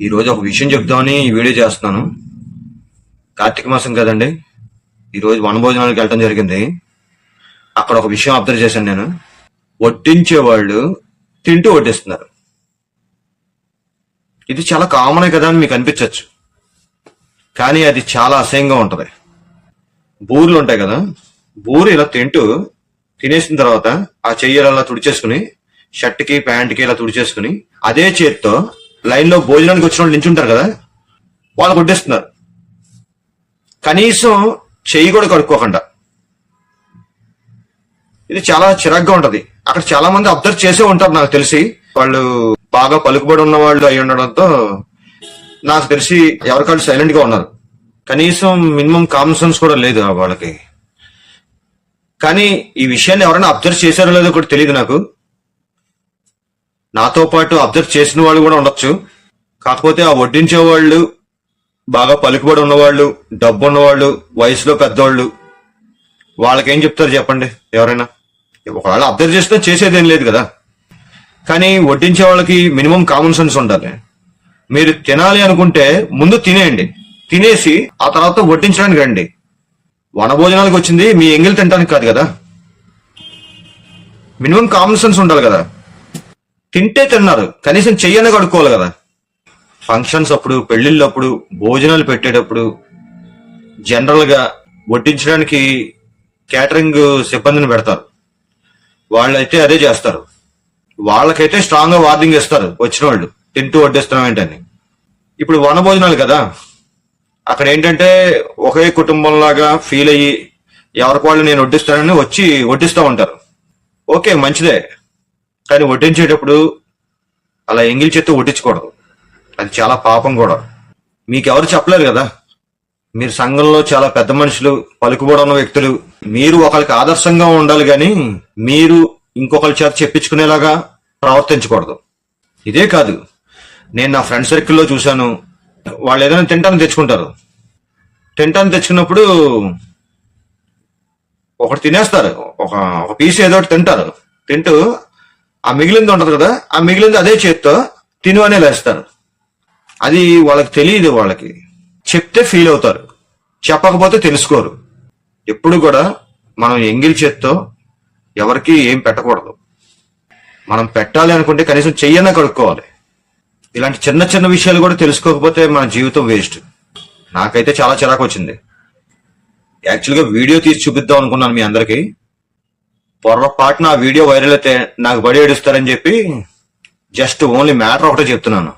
ఈరోజు ఒక విషయం చెప్దామని ఈ వీడియో చేస్తున్నాను. కార్తీక మాసం కదండి. ఈరోజు వనభోజనాలకు వెళ్ళటం జరిగింది. అక్కడ ఒక విషయం అబ్జర్వ్ చేశాను నేను. వడ్డించే వాళ్ళు తింటూ వడ్డిస్తున్నారు. ఇది చాలా కామనే కదా అని మీకు అనిపించవచ్చు కానీ అది చాలా అసహ్యంగా ఉంటుంది. బూర్లు ఉంటాయి కదా బూరు ఇలా తింటూ తినేసిన తర్వాత ఆ చెయ్యలు అలా తుడిచేసుకుని షర్ట్కి ప్యాంట్కి ఇలా తుడిచేసుకుని అదే చేత్తో లైన్లో భోజనానికి వచ్చిన వాళ్ళు నించుంటారు కదా? వాళ్ళు కొట్టేస్తున్నారు. కనీసం చెయ్యి కూడా కడుక్కోకుండా. ఇది చాలా చిరాగ్గా ఉంటది. అక్కడ చాలా మంది అబ్జర్వ్ చేసే ఉంటారు నాకు తెలిసి. వాళ్ళు బాగా పలుకుబడి ఉన్న వాళ్ళు అయి ఉండడంతో నాకు తెలిసి ఎవరికాళ్ళు సైలెంట్గా ఉన్నారు. కనీసం మినిమం కామన్ సెన్స్ కూడా లేదు వాళ్ళకి. కానీ ఈ విషయాన్ని ఎవరైనా అబ్జర్వ్ చేశారో లేదో కూడా తెలియదు నాకు. నాతో పాటు అబ్జర్వ్ చేసిన వాళ్ళు కూడా ఉండొచ్చు. కాకపోతే ఆ వడ్డించే వాళ్ళు బాగా పలుకుబడి ఉన్నవాళ్ళు డబ్బు ఉన్నవాళ్ళు వయసులో పెద్దవాళ్ళు వాళ్ళకేం చెప్తారు చెప్పండి ఎవరైనా? ఒకవేళ అబ్జర్వ్ చేస్తే చేసేదేం లేదు కదా. కానీ వడ్డించే వాళ్ళకి మినిమం కామన్ సెన్స్ ఉండాలి. మీరు తినాలి అనుకుంటే ముందు తినేయండి. తినేసి ఆ తర్వాత వడ్డించడానికి రండి. వనభోజనాలకు వచ్చింది మీ ఎంగిల్ తినడానికి కాదు కదా. మినిమం కామన్ సెన్స్ ఉండాలి కదా. తింటే తిన్నారు. కనీసం చెయ్యని కడుక్కోవాలి కదా. ఫంక్షన్స్ అప్పుడు పెళ్ళిళ్ళప్పుడు భోజనాలు పెట్టేటప్పుడు జనరల్గా వడ్డించడానికి క్యాటరింగ్ సిబ్బందిని పెడతారు. వాళ్ళైతే అదే చేస్తారు. వాళ్ళకైతే స్ట్రాంగ్గా వార్నింగ్ ఇస్తారు వచ్చిన వాళ్ళు తింటూ వడ్డిస్తున్నాం ఏంటని. ఇప్పుడు వన భోజనాలు కదా. అక్కడ ఏంటంటే ఒకే కుటుంబం లాగా ఫీల్ అయ్యి ఎవరికి వాళ్ళు నేను వడ్డిస్తానని వచ్చి వడ్డిస్తూ ఉంటారు. ఓకే మంచిదే. కానీ వడ్డించేటప్పుడు అలా ఎంగిల్ చేత్తో వడ్డించకూడదు. అది చాలా పాపం కూడా. మీకు ఎవరు చెప్పలేరు కదా? మీరు సంఘంలో చాలా పెద్ద మనుషులు పలుకుబడి ఉన్న వ్యక్తులు. మీరు ఒకరికి ఆదర్శంగా ఉండాలి కానీ మీరు ఇంకొకరి చేత చెప్పించుకునేలాగా ప్రవర్తించకూడదు. ఇదే కాదు. నేను నా ఫ్రెండ్ సర్కిల్లో చూశాను. వాళ్ళు ఏదైనా తింటాను తెచ్చుకుంటారు. తింటాను తెచ్చుకున్నప్పుడు ఒకటి తినేస్తారు. ఒక ఒక పీస్ ఏదో ఒకటి తింటారు. తింటూ ఆ మిగిలింది ఉండదు కదా ఆ మిగిలింది అదే చేత్తో తిను అనే లేస్తారు అది వాళ్ళకి తెలియదు వాళ్ళకి. చెప్తే ఫీల్ అవుతారు. చెప్పకపోతే తెలుసుకోరు. ఎప్పుడు కూడా మనం ఎంగిల్ చేత్తో ఎవరికి ఏం పెట్టకూడదు. మనం పెట్టాలి అనుకుంటే కనీసం చెయ్యన కడుక్కోవాలి. ఇలాంటి చిన్న చిన్న విషయాలు కూడా తెలుసుకోకపోతే మన జీవితం వేస్ట్. నాకైతే చాలా చిరాకు వచ్చింది యాక్చువల్గా వీడియో తీసి చూపిద్దాం అనుకున్నాను మీ అందరికీ. పొరపాటున ఆ వీడియో వైరల్ అయితే నాకు బడి ఏడుస్తారని చెప్పి జస్ట్ ఓన్లీ మ్యాటర్ ఒకటే చెప్తున్నాను.